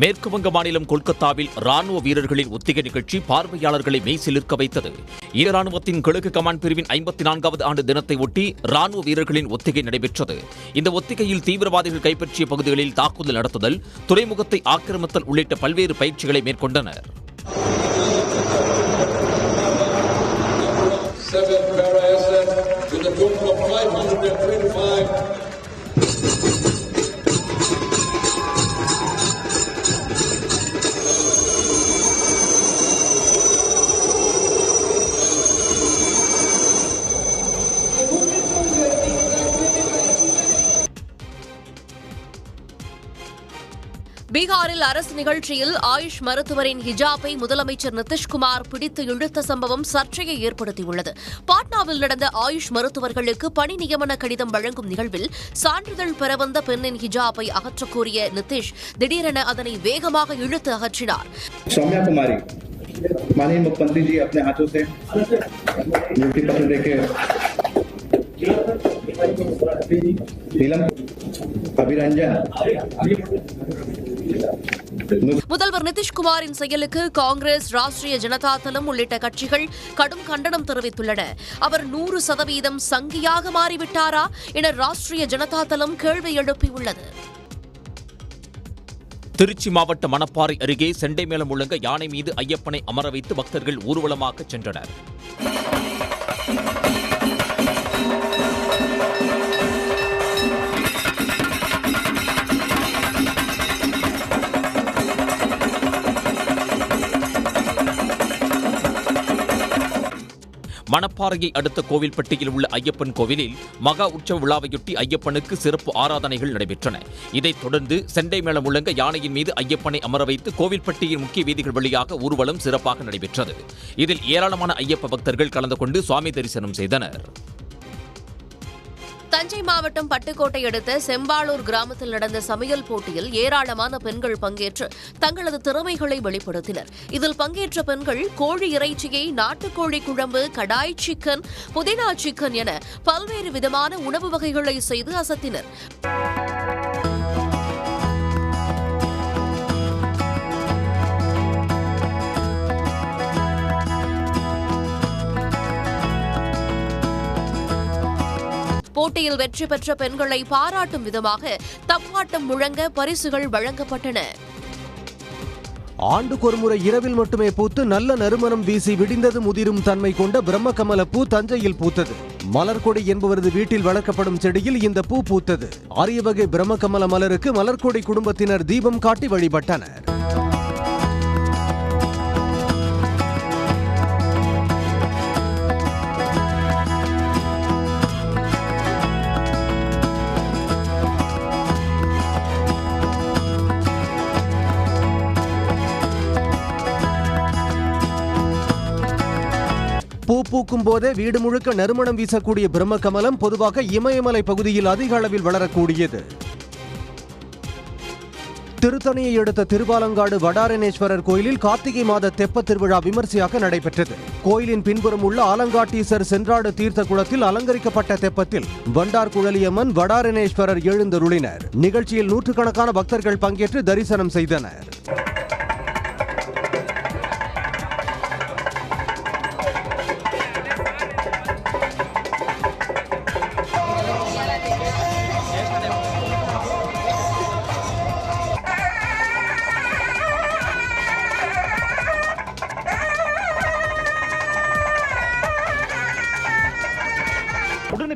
மேற்கு வங்க மாநிலம் கொல்கத்தாவில் ராணுவ வீரர்களின் ஒத்திகை நிகழ்ச்சி பார்வையாளர்களை மெய்சிலிருக்க வைத்தது. ஈர ராணுவத்தின் கிழக்கு கமாண்ட் பிரிவின் ஐம்பத்தி நான்காவது ஆண்டு தினத்தை ஒட்டி ராணுவ வீரர்களின் ஒத்திகை நடைபெற்றது. இந்த ஒத்திகையில் தீவிரவாதிகள் கைப்பற்றிய பகுதிகளில் தாக்குதல் நடத்துதல் துறைமுகத்தை ஆக்கிரமித்தல் உள்ளிட்ட பல்வேறு பயிற்சிகளை மேற்கொண்டனர். பீகாரில் அரசு நிகழ்ச்சியில் ஆயுஷ் மருத்துவரின் ஹிஜாபை முதலமைச்சர் நிதிஷ்குமார் பிடித்து இழுத்த சம்பவம் சர்ச்சையை ஏற்படுத்தியுள்ளது பாட்னாவில் நடந்த ஆயுஷ் மருத்துவர்களுக்கு பணி நியமன கடிதம் வழங்கும் நிகழ்வில் சான்றிதழ் பெற வந்த பெண்ணின் ஹிஜாபை அகற்றக் கோரிய நிதிஷ் திடீரென அதனை வேகமாக இழுத்து அகற்றினார் सौम्या कुमारी माननीय मुख्यमंत्री जी अपने हाथों से नियुक्ति पत्र देके नीलम अभिरंजन முதல்வர் நிதிஷ்குமாரின் செயலுக்கு காங்கிரஸ் ராஷ்டிரிய ஜனதா தளம் உள்ளிட்ட கட்சிகள் கடும் கண்டனம் தெரிவித்துள்ளன. அவர் நூறு சதவீதம் சங்கியாக மாறிவிட்டாரா என ராஷ்டிரிய ஜனதா தளம் கேள்வி எழுப்பியுள்ளது. திருச்சி மாவட்ட மணப்பாறை அருகே செண்டை மேலம் முழங்க யானை மீது ஐயப்பனை அமர வைத்து பக்தர்கள் ஊர்வலமாக சென்றனர். மணப்பாறையை அடுத்த கோவில்பட்டியில் உள்ள ஐயப்பன் கோவிலில் மகா உற்சவ விழாவையொட்டி ஐயப்பனுக்கு சிறப்பு ஆராதனைகள் நடைபெற்றன. இதைத் தொடர்ந்து செண்டை மேளம் முழங்க யானையின் மீது ஐயப்பனை அமர வைத்து கோவில்பட்டியின் முக்கிய வீதிகள் வழியாக ஊர்வலம் சிறப்பாக நடைபெற்றது. இதில் ஏராளமான ஐயப்ப பக்தர்கள் கலந்து கொண்டு சுவாமி தரிசனம் செய்தனர். தஞ்சை மாவட்டம் பட்டுக்கோட்டை அடுத்த செம்பாளூர் கிராமத்தில் நடந்த சமையல் போட்டியில் ஏராளமான பெண்கள் பங்கேற்று தங்களது திறமைகளை வெளிப்படுத்தினர். இதில் பங்கேற்ற பெண்கள் கோழி இறைச்சியை நாட்டுக்கோழி குழம்பு கடாய் சிக்கன் புதினா சிக்கன் என பல்வேறு விதமான உணவு வகைகளை செய்து அசத்தினர். போட்டியில் வெற்றி பெற்ற பெண்களை பாராட்டும் விதமாக தப்பாட்டம் முழங்க பரிசுகள் வழங்கப்பட்டன. ஆண்டுக்கொருமுறை இரவில் மட்டுமே பூத்து நல்ல நறுமணம் வீசி விடிந்தது முதிரும் தன்மை கொண்ட பிரம்மகமல பூ தஞ்சையில் பூத்தது. மலர்கொடி என்பவரது வீட்டில் வளர்க்கப்படும் செடியில் இந்த பூ பூத்தது. அரிய வகை பிரம்மகமல மலருக்கு மலர்கொடி குடும்பத்தினர் தீபம் காட்டி வழிபட்டனர். பூக்கும் போதே வீடு முழுக்க நறுமணம் வீசக்கூடிய பிரம்மகமலம் பொதுவாக இமயமலை பகுதியில் அதிக அளவில் வளரக்கூடியது. திருத்தணியை அடுத்த திருவாலங்காடு வடாரணேஸ்வரர் கோயிலில் கார்த்திகை மாத தெப்ப திருவிழா விமர்சையாக நடைபெற்றது. கோயிலின் பின்புறம் உள்ள ஆலங்காட்டீசர் சென்றாடு தீர்த்த குளத்தில் அலங்கரிக்கப்பட்ட தெப்பத்தில் வண்டார் குழலியம்மன் வடாரணேஸ்வரர் எழுந்தருளினர். நிகழ்ச்சியில் நூற்றுக்கணக்கான பக்தர்கள் பங்கேற்று தரிசனம் செய்தனர்.